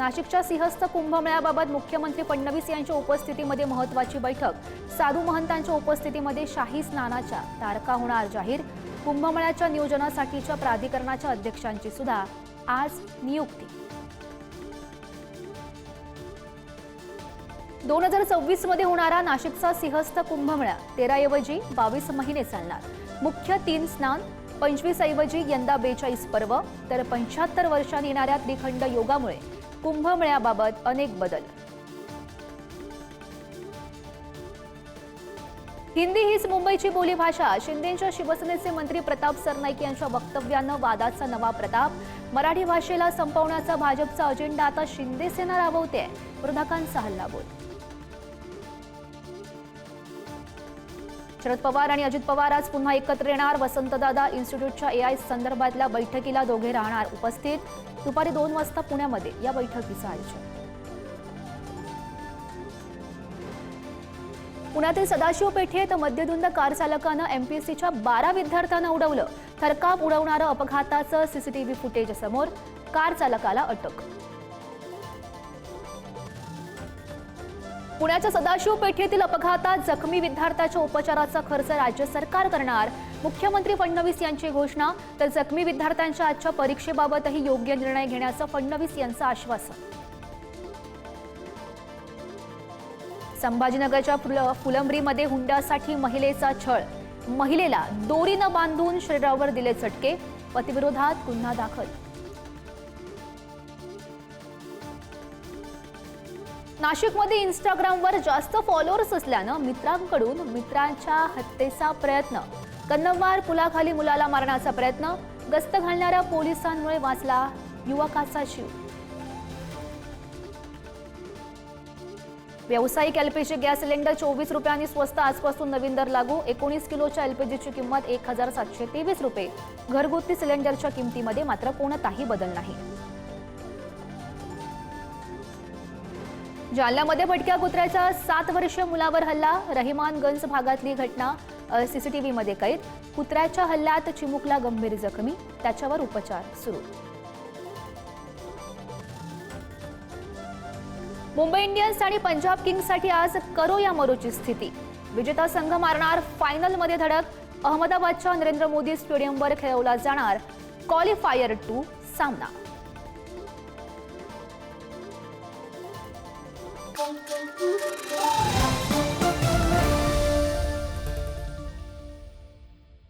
नाशिकच्या सिंहस्थ कुंभमेळ्याबाबत मुख्यमंत्री फडणवीस यांच्या उपस्थितीमध्ये महत्वाची बैठक. साधू महंतांच्या उपस्थितीमध्ये शाही स्नानाच्या तारखा होणार जाहीर. कुंभमेळ्याच्या नियोजनासाठीच्या प्राधिकरणाच्या अध्यक्षांची सुद्धा आज नियुक्ती. दोन हजार सव्वीसमध्ये होणारा नाशिकचा सिंहस्थ कुंभमेळा तेरा ऐवजी बावीस महिने चालणार. मुख्य तीन स्नान पंचवीस ऐवजी यंदा बेचाळीस पर्व तर पंच्याहत्तर वर्षांनी येणाऱ्या त्रिखंड योगामुळे कुंभमेळ्याबाबत अनेक बदल. हिंदी हीच मुंबईची बोलीभाषा शिंदेच्या शिवसेनेचे मंत्री प्रताप सरनाईक यांच्या वक्तव्यानं वादाचा नवा प्रताप. मराठी भाषेला संपवण्याचा भाजपचा अजेंडा आता शिंदे सेना राबवते विरोधकांचा हल्लाबोल शरद पवार आणि अजित पवार आज पुन्हा एकत्र येणार. वसंतदादा इन्स्टिट्यूटच्या एआय संदर्भातल्या बैठकीला दोघे राहणार उपस्थित. दुपारी दोन वाजता पुण्यामध्ये या बैठकीचं आयोजन. पुण्यातील सदाशिव पेठेत मद्यधुंद कारचालकानं एमपीएससीच्या बारा विद्यार्थ्यांना उडवलं. थरकाप उडवणारं अपघाताचं सीसीटीव्ही फुटेज समोर. कार चालकाला अटक. पुण्याच्या सदाशिव पेठेतील अपघातात जखमी विद्यार्थ्याच्या उपचाराचा खर्च राज्य सरकार करणार. मुख्यमंत्री फडणवीस यांची घोषणा तर जखमी विद्यार्थ्यांच्या आजच्या परीक्षेबाबतही योग्य निर्णय घेण्याचं फडणवीस यांचं आश्वासन. संभाजीनगरच्या फुल फुलंब्रीमध्ये हुंड्यासाठी महिलेचा छळ. महिलेला दोरीनं बांधून शरीरावर दिले चटके. पतिविरोधात गुन्हा दाखल. नाशिकमध्ये इंस्टाग्रामवर जास्त फॉलोअर्स असल्यानं मित्रांकडून मित्रांच्या हत्येचा प्रयत्न. कन्नमवार पुलाखाली मुलाला मारण्याचा प्रयत्न. गस्त घालणाऱ्या पोलिसांमुळे वाचला युवकाचा जीव. व्यावसायिक एलपीजी गॅस सिलेंडर चोवीस रुपयांनी स्वस्त आजपासून नवीन दर लागू. एकोणीस किलोच्या एलपीजीची किंमत एक हजार सातशे तेवीस रुपये. घरगुती सिलेंडरच्या किमतीमध्ये मात्र कोणताही बदल नाही. जालन्यामध्ये भटक्या कुत्र्याचा सात वर्षीय मुलावर हल्ला रहिमानगंज भागातली घटना सीसीटीव्हीमध्ये कैद. कुत्र्याच्या हल्ल्यात चिमुकला गंभीर जखमी त्याच्यावर उपचार सुरू. मुंबई इंडियन्स आणि पंजाब किंग्ससाठी आज करो या मरोची स्थिती. विजेता संघ मारणार फायनलमध्ये धडक. अहमदाबादच्या नरेंद्र मोदी स्टेडियमवर खेळवला जाणार क्वालिफायर टू सामना. pum, pum, pum.